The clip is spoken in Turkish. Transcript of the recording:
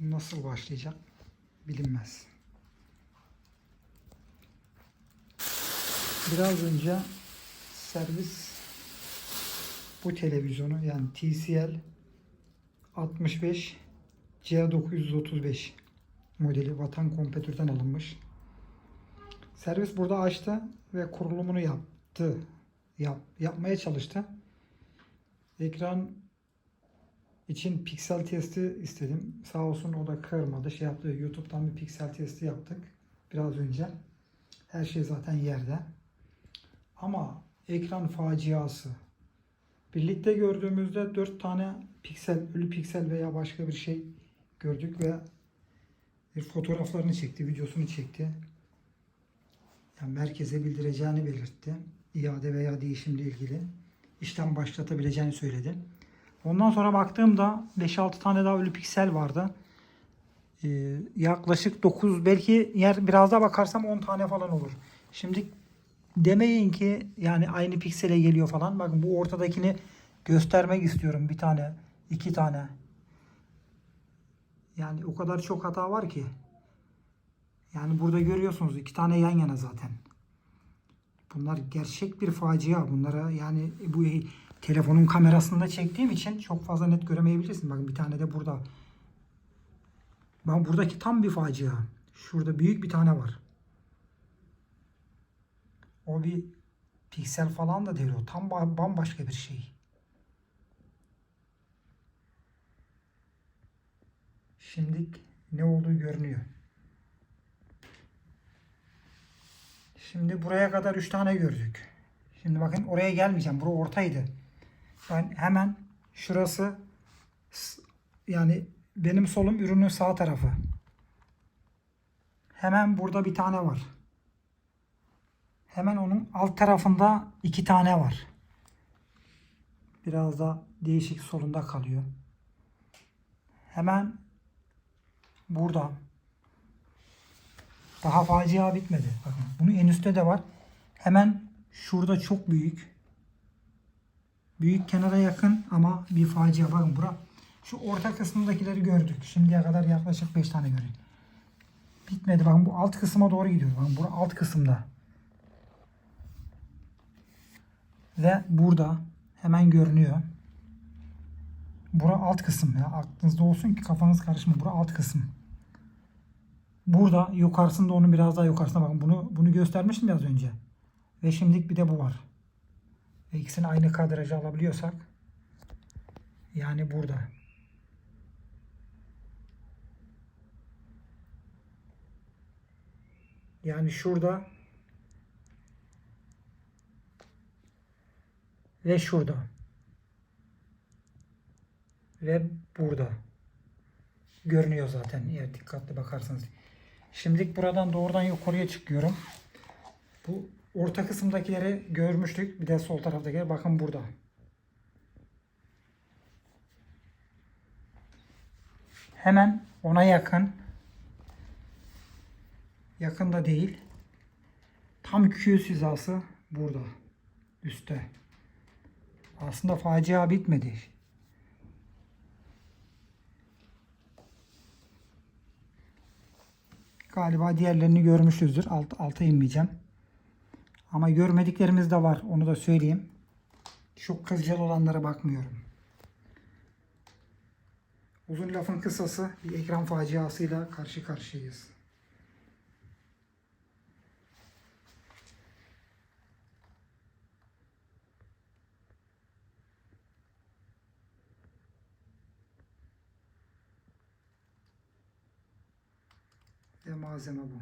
nasıl başlayacak bilinmez. Biraz önce servis bu televizyonu yani TCL 65 C935 modeli Vatan Kompetür'den alınmış. Servis burada açtı ve kurulumunu yaptı. Yap, yapmaya çalıştı. Ekran için piksel testi istedim. Sağ olsun o da kırmadı. Şey yaptı. YouTube'dan bir piksel testi yaptık biraz önce. Her şey zaten yerde. Ama ekran faciası. Birlikte gördüğümüzde 4 tane piksel, ölü piksel veya başka bir şey gördük ve bir fotoğraflarını çekti, videosunu çekti. Yani merkeze bildireceğini belirtti. İade veya değişimle ilgili işlem başlatabileceğini söyledi. Ondan sonra baktığımda 5-6 tane daha ölü piksel vardı. Ee, yaklaşık 9 belki yer biraz daha bakarsam 10 tane falan olur. Şimdi demeyin ki yani aynı piksele geliyor falan. Bakın bu ortadakini göstermek istiyorum. Bir tane, iki tane. Yani o kadar çok hata var ki. Yani burada görüyorsunuz iki tane yan yana zaten. Bunlar gerçek bir facia. Bunlara yani bu telefonun kamerasında çektiğim için çok fazla net göremeyebilirsin. Bakın bir tane de burada. Ben buradaki tam bir facia. Şurada büyük bir tane var. O bir piksel falan da değil o. Tam ba- bambaşka bir şey. Şimdi ne olduğu görünüyor. Şimdi buraya kadar 3 tane gördük. Şimdi bakın oraya gelmeyeceğim. Bura ortaydı. Ben hemen şurası yani benim solum ürünün sağ tarafı. Hemen burada bir tane var. Hemen onun alt tarafında iki tane var. Biraz da değişik solunda kalıyor. Hemen burada. Daha facia bitmedi. Bakın bunun en üstte de var. Hemen şurada çok büyük. Büyük kenara yakın ama bir facia. Bakın bura. Şu orta kısmındakileri gördük. Şimdiye kadar yaklaşık 5 tane gördük. Bitmedi. Bakın bu alt kısma doğru gidiyor. Bakın bura alt kısımda. Ve burada hemen görünüyor. Bura alt kısım ya. Aklınızda olsun ki kafanız karışma. Bura alt kısım. Burada yukarısında onun biraz daha yukarısına bakın. Bunu bunu göstermiştim biraz önce. Ve şimdilik bir de bu var. Ve ikisini aynı kadrajı alabiliyorsak yani burada. Yani şurada ve şurada ve burada görünüyor zaten eğer dikkatli bakarsanız. Şimdilik buradan doğrudan yukarıya çıkıyorum. Bu orta kısımdakileri görmüştük. Bir de sol taraftakileri bakın burada. Hemen ona yakın yakında değil. Tam 200 hizası burada. Üstte. Aslında facia bitmedi. Galiba diğerlerini görmüşüzdür. Alt, alta inmeyeceğim. Ama görmediklerimiz de var. Onu da söyleyeyim. Çok kılcal olanlara bakmıyorum. Uzun lafın kısası bir ekran faciasıyla karşı karşıyayız. Ve malzeme bu.